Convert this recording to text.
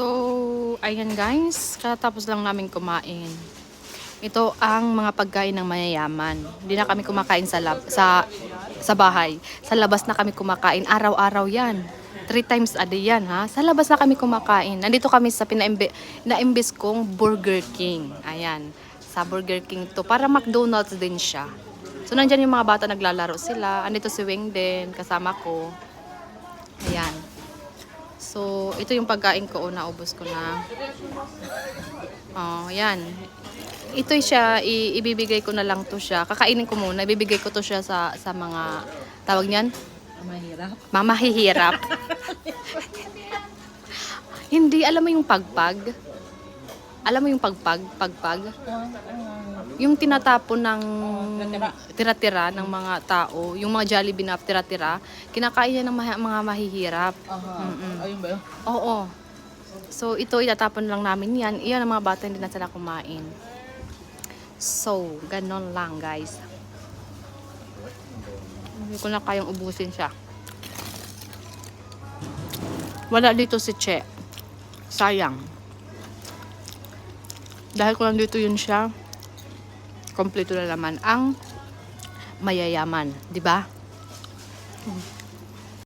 So, ayan guys, katapos lang namin kumain. Ito ang mga pagkain ng mayayaman. Hindi na kami kumakain sa lab, sa sa bahay. Sa labas na kami kumakain. Araw-araw 'yan. Three times a day yan, ha? Sa labas na kami kumakain. Nandito kami sa pinaimbe, naimbis kong Burger King. Ayan. Sa Burger King to. Para McDonald's din siya. So, nandyan yung mga bata naglalaro sila. Andito si Wing din, kasama ko. Ayan. So, ito yung pagkain ko. Naubos ko na. Oh, yan. Ito siya, i- ibibigay ko na lang to siya. Kakainin ko muna. Ibibigay ko to siya sa, sa mga, tawag niyan? Mahirap. Mamahihirap. Hindi, alam mo yung pagpag? Alam mo yung pagpag? Pagpag? Yung tinatapon ng tira-tira ng mga tao, yung mga Jollibee na tira-tira, kinakain yan ng mahi- mga mahihirap. Mm-mm. Ayun ba yun? Oo. So, ito, itatapon lang namin yan. Iyan ang mga bata, hindi na sila kumain. So, ganon lang, guys. Hindi ko na kayang ubusin siya. Wala dito si Che. Sayang. Dahil kung nandito yun siya, kompleto na naman ang mayayaman. di ba?